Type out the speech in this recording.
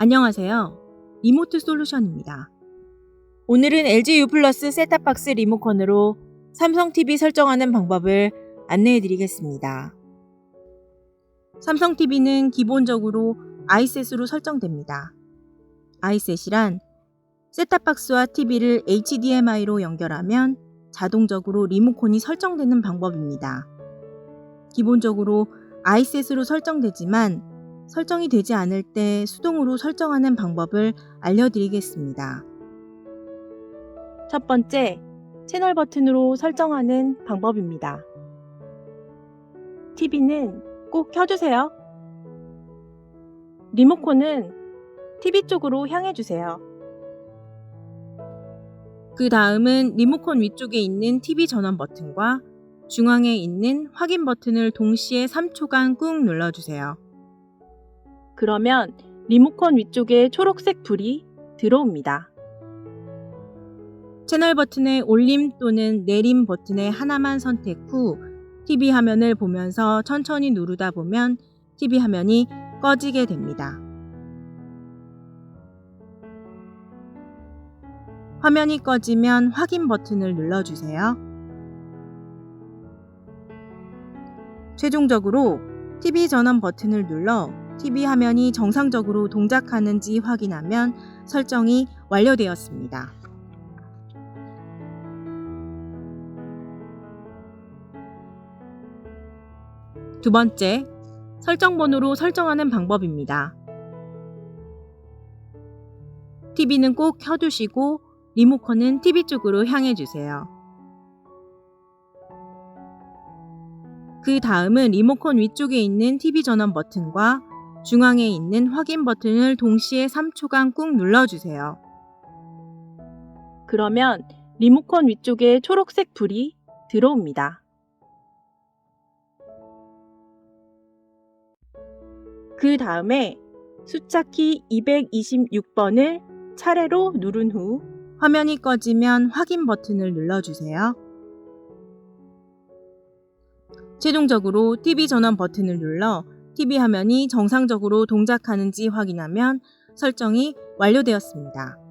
안녕하세요. 리모트 솔루션입니다. 오늘은 LG U 플러스 셋탑박스 리모컨으로 삼성 TV 설정하는 방법을 안내해 드리겠습니다. 삼성 TV는 기본적으로 아이셋으로 설정됩니다. 아이셋이란 셋탑박스와 TV를 HDMI로 연결하면 자동적으로 리모컨이 설정되는 방법입니다. 기본적으로 아이셋으로 설정되지만 설정이 되지 않을 때 수동으로 설정하는 방법을 알려드리겠습니다. 첫 번째, 채널 버튼으로 설정하는 방법입니다. TV는 꼭 켜주세요. 리모컨은 TV 쪽으로 향해 주세요. 그 다음은 리모컨 위쪽에 있는 TV 전원 버튼과 중앙에 있는 확인 버튼을 동시에 3초간 꾹 눌러주세요. 그러면 리모컨 위쪽에 초록색 불이 들어옵니다. 채널 버튼의 올림 또는 내림 버튼의 하나만 선택 후 TV 화면을 보면서 천천히 누르다 보면 TV 화면이 꺼지게 됩니다. 화면이 꺼지면 확인 버튼을 눌러주세요. 최종적으로 TV 전원 버튼을 눌러 TV 화면이 정상적으로 동작하는지 확인하면 설정이 완료되었습니다. 두 번째, 설정 번호로 설정하는 방법입니다. TV는 꼭 켜두시고 리모컨은 TV 쪽으로 향해 주세요. 그 다음은 리모컨 위쪽에 있는 TV 전원 버튼과 중앙에 있는 확인 버튼을 동시에 3초간 꾹 눌러주세요. 그러면 리모컨 위쪽에 초록색 불이 들어옵니다. 그 다음에 숫자키 226번을 차례로 누른 후 화면이 꺼지면 확인 버튼을 눌러주세요. 최종적으로 TV 전원 버튼을 눌러 TV 화면이 정상적으로 동작하는지 확인하면 설정이 완료되었습니다.